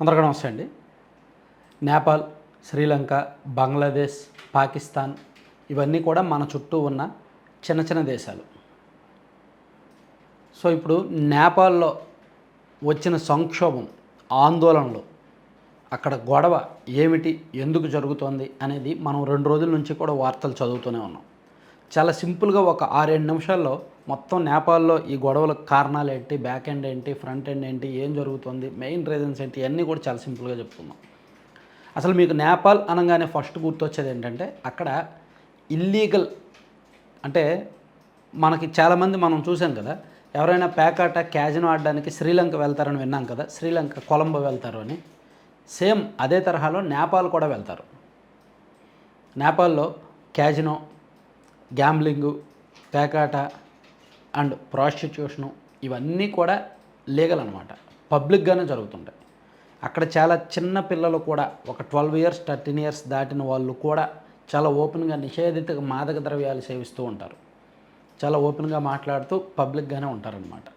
అందరికీ నమస్తే అండి. నేపాల్ శ్రీలంక బంగ్లాదేశ్ పాకిస్తాన్ ఇవన్నీ కూడా మన చుట్టూ ఉన్న చిన్న చిన్న దేశాలు. సో ఇప్పుడు నేపాల్లో వచ్చిన సంక్షోభం ఆందోళనలు అక్కడ గొడవ ఏమిటి ఎందుకు జరుగుతోంది అనేది మనం రెండు రోజుల నుంచి కూడా వార్తలు చదువుతూనే ఉన్నాం. చాలా సింపుల్గా ఒక ఆరేడు నిమిషాల్లో మొత్తం నేపాల్లో ఈ గొడవలకు కారణాలు ఏంటి బ్యాక్ ఎండ్ ఏంటి ఫ్రంట్ ఎండ్ ఏంటి ఏం జరుగుతుంది మెయిన్ రీజన్స్ ఏంటి ఇవన్నీ కూడా చాలా సింపుల్గా చెప్తున్నాం అసలు మీకు నేపాల్ అనగానే ఫస్ట్ గుర్తొచ్చేది ఏంటంటే అక్కడ ఇల్లీగల్ అంటే మనకి చాలామంది మనం చూసాం కదా ఎవరైనా పేకాట క్యాజినో ఆడడానికి శ్రీలంక వెళ్తారని విన్నాం కదా శ్రీలంక కొలంబో వెళ్తారు అని. సేమ్ అదే తరహాలో నేపాల్ కూడా వెళ్తారు. నేపాల్లో క్యాజినో గ్యాంబ్లింగు పేకాట అండ్ ప్రాస్టిట్యూషను ఇవన్నీ కూడా లీగల్ అనమాట పబ్లిక్గానే జరుగుతుంటాయి. అక్కడ చాలా చిన్న పిల్లలు కూడా ఒక ట్వెల్వ్ ఇయర్స్ థర్టీన్ ఇయర్స్ దాటిన వాళ్ళు కూడా చాలా ఓపెన్గా నిషేధిత మాదక ద్రవ్యాలు సేవిస్తూ ఉంటారు. చాలా ఓపెన్గా మాట్లాడుతూ పబ్లిక్గానే ఉంటారనమాట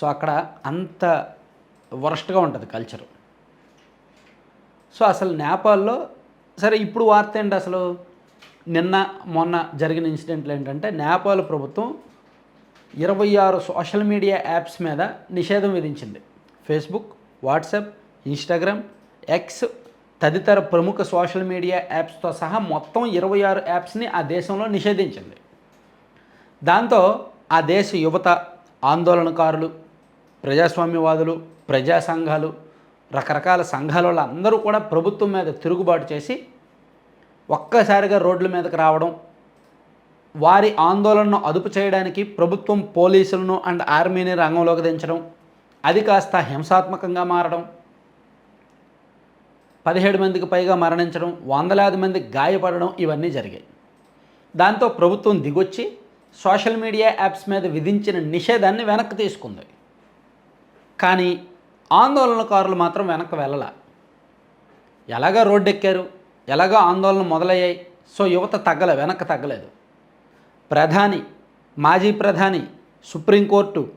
సో అక్కడ అంత వరస్ట్గా ఉంటుంది కల్చరు. సో అసలు నేపాల్లో సరే ఇప్పుడు వార్త ఏంటి అసలు? నిన్న మొన్న జరిగిన ఇన్సిడెంట్లు ఏంటంటే నేపాల్ ప్రభుత్వం ఇరవై ఆరు సోషల్ మీడియా యాప్స్ మీద నిషేధం విధించింది. ఫేస్బుక్ వాట్సాప్ ఇన్స్టాగ్రామ్ ఎక్స్ తదితర ప్రముఖ సోషల్ మీడియా యాప్స్తో సహా మొత్తం ఇరవై ఆరు యాప్స్ని ఆ దేశంలో నిషేధించింది. దాంతో ఆ దేశ యువత ఆందోళనకారులు ప్రజాస్వామ్యవాదులు ప్రజా సంఘాలు రకరకాల సంఘాల వాళ్ళు అందరూ కూడా ప్రభుత్వం మీద తిరుగుబాటు చేసి ఒక్కసారిగా రోడ్ల మీదకి రావడం వారి ఆందోళనను అదుపు చేయడానికి ప్రభుత్వం పోలీసులను అండ్ ఆర్మీని రంగంలోకి దించడం అది కాస్త హింసాత్మకంగా మారడం పదిహేడు మందికి పైగా మరణించడం వందలాది మంది గాయపడడం ఇవన్నీ జరిగాయి. దాంతో ప్రభుత్వం దిగొచ్చి సోషల్ మీడియా యాప్స్ మీద విధించిన నిషేధాన్ని వెనక్కి తీసుకుంది. కానీ ఆందోళనకారులు మాత్రం వెనక్కి వెళ్ళల. ఎలాగా రోడ్డెక్కారు? ఎలాగో ఆందోళన మొదలయ్యాయి. సో యువత తగ్గలే వెనక్కి తగ్గలేదు. ప్రధాని మాజీ ప్రధాని సుప్రీంకోర్టు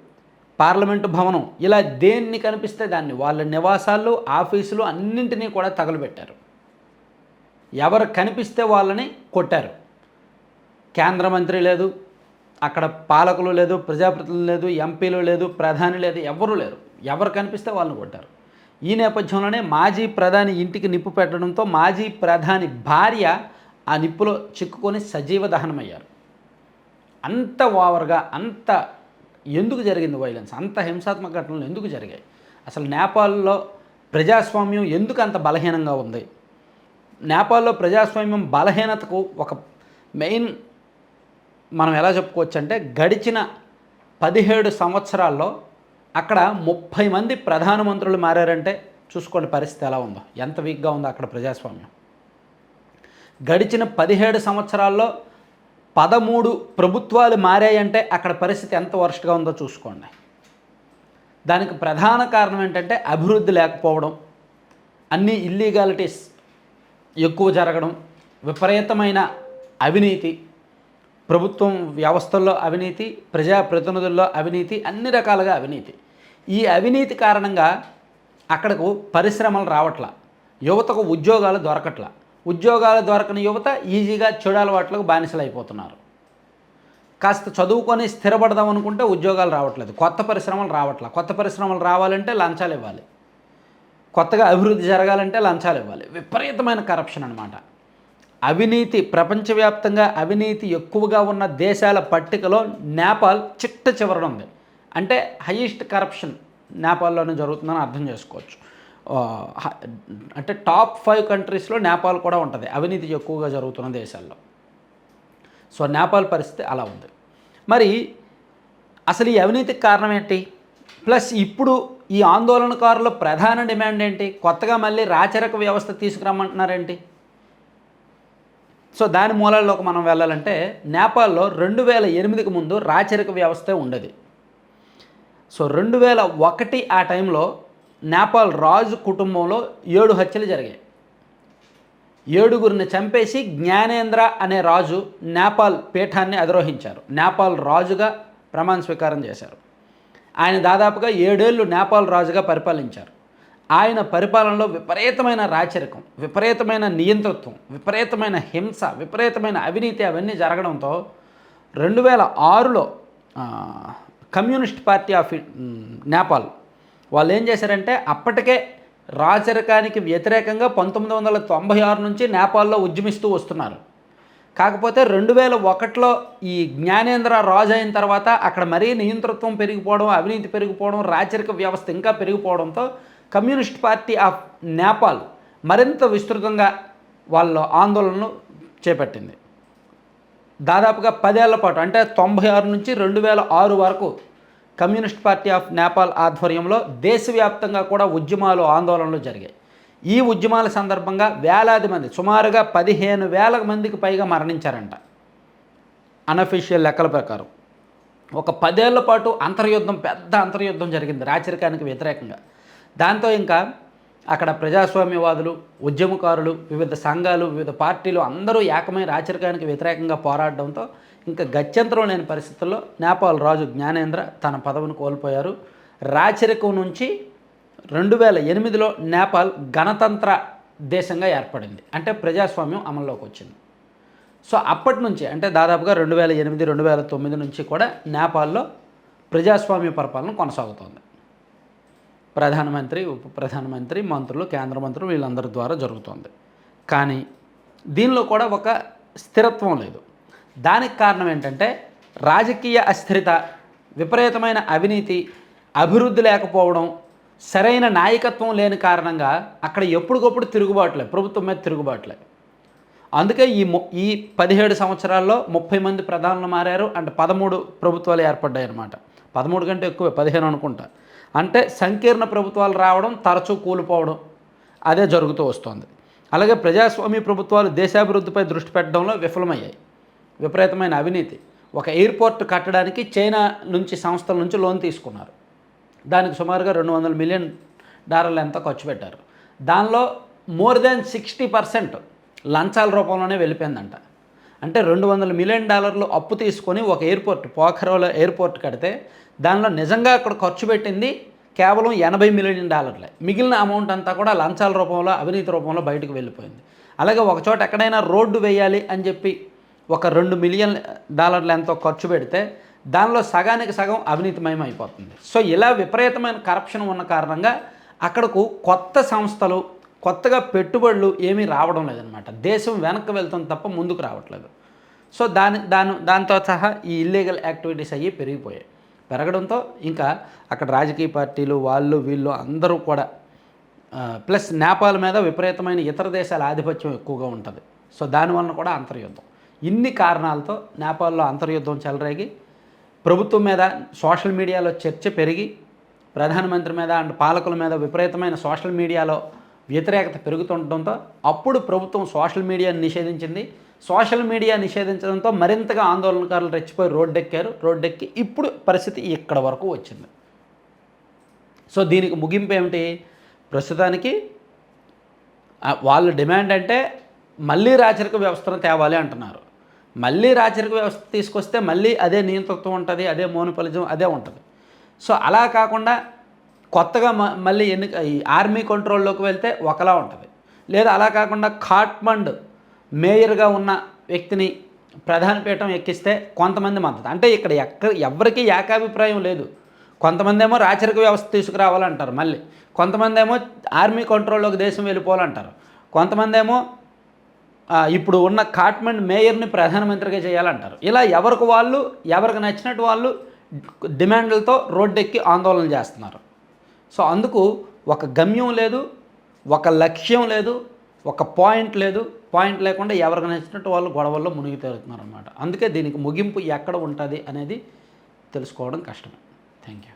పార్లమెంటు భవనం ఇలా దేన్ని కనిపిస్తే దాన్ని? వాళ్ళ నివాసాలు ఆఫీసులు అన్నింటినీ కూడా తగలబెట్టారు ఎవరు కనిపిస్తే వాళ్ళని కొట్టారు. కేంద్ర మంత్రి లేదు అక్కడ పాలకులు లేదు ప్రజాప్రతినిధులు లేదు ఎంపీలు లేదు ప్రధాని లేదు ఎవరు లేరు. ఎవరు కనిపిస్తే వాళ్ళని కొట్టారు. ఈ నేపథ్యంలోనే మాజీ ప్రధాని ఇంటికి నిప్పు పెట్టడంతో మాజీ ప్రధాని భార్య ఆ నిప్పులో చిక్కుకొని సజీవ దహనమయ్యారు. అంత ఓవర్గా అంత ఎందుకు జరిగింది వైలెన్స్ అంత హింసాత్మక ఘటనలు ఎందుకు జరిగాయి? అసలు నేపాల్లో ప్రజాస్వామ్యం ఎందుకు అంత బలహీనంగా ఉంది? నేపాల్లో ప్రజాస్వామ్యం బలహీనతకు ఒక మెయిన్ మనం ఎలా చెప్పుకోవచ్చు అంటే గడిచిన పదిహేడు సంవత్సరాల్లో అక్కడ ముప్పై మంది ప్రధానమంత్రులు మారారంటే చూసుకోండి పరిస్థితి ఎలా ఉందో. ఎంత వీక్గా ఉందో అక్కడ ప్రజాస్వామ్యం. గడిచిన పదిహేడు సంవత్సరాల్లో పదమూడు ప్రభుత్వాలు మారాయంటే అక్కడ పరిస్థితి ఎంత వరస్ట్గా ఉందో చూసుకోండి. దానికి ప్రధాన కారణం ఏంటంటే అభివృద్ధి లేకపోవడం అన్ని ఇల్లీగాలిటీస్ ఎక్కువ జరగడం విపరీతమైన అవినీతి ప్రభుత్వం వ్యవస్థల్లో అవినీతి ప్రజాప్రతినిధుల్లో అవినీతి అన్ని రకాలుగా అవినీతి. ఈ అవినీతి కారణంగా అక్కడకు పరిశ్రమలు రావట్ల. యువతకు ఉద్యోగాలు దొరకట్ల. ఉద్యోగాలు దొరకని యువత ఈజీగా చెడు అలవాట్లకు బానిసలు అయిపోతున్నారు కాస్త చదువుకొని స్థిరపడదాం అనుకుంటే ఉద్యోగాలు రావట్లేదు. కొత్త పరిశ్రమలు రావట్ల. కొత్త పరిశ్రమలు రావాలంటే లంచాలు ఇవ్వాలి. కొత్తగా అభివృద్ధి జరగాలంటే లంచాలు ఇవ్వాలి. విపరీతమైన కరప్షన్ అనమాట అవినీతి ప్రపంచవ్యాప్తంగా అవినీతి ఎక్కువగా ఉన్న దేశాల పట్టికలో నేపాల్ చిట్ట చివరన ఉంది. అంటే హయ్యెస్ట్ కరప్షన్ నేపాల్లోనే జరుగుతుందని అర్థం చేసుకోవచ్చు. అంటే టాప్ ఫైవ్ కంట్రీస్లో నేపాల్ కూడా ఉంటుంది. అవినీతి ఎక్కువగా జరుగుతున్న దేశాల్లో. సో నేపాల్ పరిస్థితి అలా ఉంది. మరి అసలు ఈ అవినీతికి కారణం ఏంటి? ప్లస్ ఇప్పుడు ఈ ఆందోళనకారుల ప్రధాన డిమాండ్ ఏంటి? కొత్తగా మళ్ళీ రాచరిక వ్యవస్థ తీసుకురమ్మంటున్నారేంటి? సో దాని మూలాల్లోకి మనం వెళ్ళాలంటే నేపాల్లో రెండు వేల ఎనిమిదికి ముందు రాచరిక వ్యవస్థే ఉండేది. సో రెండు వేల ఒకటి ఆ టైంలో నేపాల్ రాజు కుటుంబంలో ఏడు హత్యలు జరిగాయి. ఏడుగురిని చంపేసి జ్ఞానేంద్ర అనే రాజు నేపాల్ పీఠాన్ని అధిరోహించారు. నేపాల్ రాజుగా ప్రమాణ స్వీకారం చేశారు. ఆయన దాదాపుగా ఏడేళ్ళు నేపాల్ రాజుగా పరిపాలించారు. ఆయన పరిపాలనలో విపరీతమైన రాచరికం విపరీతమైన నియంతృత్వం విపరీతమైన హింస విపరీతమైన అవినీతి అవన్నీ జరగడంతో రెండు వేల ఆరులో కమ్యూనిస్ట్ పార్టీ ఆఫ్ ఇ- నేపాల్ వాళ్ళు ఏం చేశారంటే అప్పటికే రాచరికానికి వ్యతిరేకంగా పంతొమ్మిది వందల తొంభై ఆరు నుంచి నేపాల్లో ఉద్యమిస్తూ వస్తున్నారు. కాకపోతే రెండు వేల ఒకటిలో ఈ జ్ఞానేంద్ర రాజు అయిన తర్వాత అక్కడ మరీ నియంతృత్వం పెరిగిపోవడం అవినీతి పెరిగిపోవడం రాచరిక వ్యవస్థ ఇంకా పెరిగిపోవడంతో కమ్యూనిస్ట్ పార్టీ ఆఫ్ నేపాల్ మరింత విస్తృతంగా వాళ్ళ ఆందోళనను చేపట్టింది. దాదాపుగా పదేళ్ళ పాటు అంటే తొంభై ఆరు నుంచి రెండు వేల ఆరు వరకు కమ్యూనిస్ట్ పార్టీ ఆఫ్ నేపాల్ ఆధ్వర్యంలో దేశవ్యాప్తంగా కూడా ఉద్యమాలు ఆందోళనలు జరిగాయి. ఈ ఉద్యమాల సందర్భంగా వేలాది మంది సుమారుగా పదిహేను వేల మందికి పైగా మరణించారంట. అనఫీషియల్ లెక్కల ప్రకారం. ఒక పదేళ్ళ పాటు అంతర్యుద్ధం పెద్ద అంతర్యుద్ధం జరిగింది రాచరికానికి వ్యతిరేకంగా. దాంతో ఇంకా అక్కడ ప్రజాస్వామ్యవాదులు ఉద్యమకారులు వివిధ సంఘాలు వివిధ పార్టీలు అందరూ ఏకమై రాచరికానికి వ్యతిరేకంగా పోరాడడంతో ఇంకా గత్యంతరం లేని పరిస్థితుల్లో నేపాల్ రాజు జ్ఞానేంద్ర తన పదవిని కోల్పోయారు. రాచరికం నుంచి రెండు వేల ఎనిమిదిలో నేపాల్ గణతంత్ర దేశంగా ఏర్పడింది. అంటే ప్రజాస్వామ్యం అమల్లోకి వచ్చింది. సో అప్పటి నుంచి అంటే దాదాపుగా రెండు వేల ఎనిమిది రెండు వేల తొమ్మిది నుంచి కూడా నేపాల్లో ప్రజాస్వామ్య పరిపాలన కొనసాగుతోంది. ప్రధానమంత్రి ఉప ప్రధానమంత్రి మంత్రులు కేంద్ర మంత్రులు వీళ్ళందరి ద్వారా జరుగుతోంది. కానీ దీనిలో కూడా ఒక స్థిరత్వం లేదు. దానికి కారణం ఏంటంటే రాజకీయ అస్థిరత విపరీతమైన అవినీతి అభివృద్ధి లేకపోవడం సరైన నాయకత్వం లేని కారణంగా అక్కడ ఎప్పటికప్పుడు తిరుగుబాట్లే ప్రభుత్వం మీద తిరుగుబాట్లే. అందుకే ఈ ఈ పదిహేడు సంవత్సరాల్లో ముప్పై మంది ప్రధానులు మారారు అంటే పదమూడు ప్రభుత్వాలు ఏర్పడ్డాయి అన్నమాట పదమూడు కంటే ఎక్కువ పదిహేను అనుకుంటా. అంటే సంకీర్ణ ప్రభుత్వాలు రావడం తరచూ కూలిపోవడం అదే జరుగుతూ వస్తుంది. అలాగే ప్రజాస్వామ్య ప్రభుత్వాలు దేశాభివృద్ధిపై దృష్టి పెట్టడంలో విఫలమయ్యాయి. విపరీతమైన అవినీతి. ఒక ఎయిర్పోర్ట్ కట్టడానికి చైనా నుంచి సంస్థల నుంచి లోన్ తీసుకున్నారు. దానికి సుమారుగా రెండు వందల మిలియన్ డాలర్లు ఎంత ఖర్చు పెట్టారు. దానిలో మోర్ దాన్ సిక్స్టీ పర్సెంట్ లంచాల రూపంలోనే వెళ్ళిపోయిందంట. అంటే రెండు వందల మిలియన్ డాలర్లు అప్పు తీసుకొని ఒక ఎయిర్పోర్ట్ పోఖరోలో ఎయిర్పోర్ట్ కడితే దానిలో నిజంగా అక్కడ ఖర్చు పెట్టింది కేవలం ఎనభై మిలియన్ డాలర్లే. మిగిలిన అమౌంట్ అంతా కూడా లంచాల రూపంలో అవినీతి రూపంలో బయటకు వెళ్ళిపోయింది. అలాగే ఒక చోట ఎక్కడైనా రోడ్డు వేయాలి అని చెప్పి ఒక రెండు మిలియన్ డాలర్లు ఎంతో ఖర్చు పెడితే దానిలో సగానికి సగం అవినీతిమయం అయిపోతుంది. సో ఇలా విపరీతమైన కరప్షన్ ఉన్న కారణంగా అక్కడకు కొత్త సంస్థలు కొత్తగా పెట్టుబడులు ఏమీ రావడం లేదనమాట దేశం వెనక్కి వెళ్తుంది తప్ప ముందుకు రావట్లేదు. సో దాని దాని దాంతో సహా ఈ ఇల్లీగల్ యాక్టివిటీస్ అయ్యి పెరిగిపోయాయి. పెరగడంతో ఇంకా అక్కడ రాజకీయ పార్టీలు వాళ్ళు వీళ్ళు అందరూ కూడా ప్లస్ నేపాల్ మీద విపరీతమైన ఇతర దేశాల ఆధిపత్యం ఎక్కువగా ఉంటుంది. సో దానివలన కూడా అంతర్యుద్ధం. ఇన్ని కారణాలతో నేపాల్లో అంతర్యుద్ధం చెలరేగి ప్రభుత్వం మీద సోషల్ మీడియాలో చర్చ పెరిగి ప్రధానమంత్రి మీద అండ్ పాలకుల మీద విపరీతమైన సోషల్ మీడియాలో వ్యతిరేకత పెరుగుతుండటంతో అప్పుడు ప్రభుత్వం సోషల్ మీడియాని నిషేధించింది. సోషల్ మీడియా నిషేధించడంతో మరింతగా ఆందోళనకారులు రెచ్చిపోయి రోడ్డెక్కారు. రోడ్డెక్కి ఇప్పుడు పరిస్థితి ఇక్కడ వరకు వచ్చింది. సో దీనికి ముగింపు ఏమిటి? ప్రస్తుతానికి వాళ్ళ డిమాండ్ అంటే మళ్ళీ రాచరిక వ్యవస్థను తేవాలి అంటున్నారు. మళ్ళీ రాచరిక వ్యవస్థ తీసుకొస్తే మళ్ళీ అదే నియంతృత్వం ఉంటుంది అదే మోనోపలిజం అదే ఉంటుంది. సో అలా కాకుండా కొత్తగా మ- మళ్ళీ ఎన్నిక ఈ ఆర్మీ కంట్రోల్లోకి వెళ్తే ఒకలా ఉంటుంది. లేదా అలా కాకుండా ఖాట్మండ్ మేయర్గా ఉన్న వ్యక్తిని ప్రధాన పీఠం ఎక్కిస్తే కొంతమంది మద్దతు. అంటే ఇక్కడ ఎక్క ఎవరికి ఏకాభిప్రాయం లేదు. కొంతమంది ఏమో రాచరిక వ్యవస్థ తీసుకురావాలంటారు మళ్ళీ. కొంతమంది ఏమో ఆర్మీ కంట్రోల్లోకి దేశం వెళ్ళిపోవాలంటారు. కొంతమంది ఏమో ఇప్పుడు ఉన్న కాట్మండ్ మేయర్ని ప్రధానమంత్రిగా చేయాలంటారు. ఇలా ఎవరికి వాళ్ళు ఎవరికి నచ్చినట్టు వాళ్ళు డిమాండ్లతో రోడ్డెక్కి ఆందోళన చేస్తున్నారు. సో అందుకు ఒక గమ్యం లేదు ఒక లక్ష్యం లేదు ఒక పాయింట్ లేదు. పాయింట్ లేకుండా ఎవరికి నచ్చినట్టు వాళ్ళు గొడవల్లో మునిగి తేలుతున్నారు అనమాట అందుకే దీనికి ముగింపు ఎక్కడ ఉంటుంది అనేది తెలుసుకోవడం కష్టమే. Thank you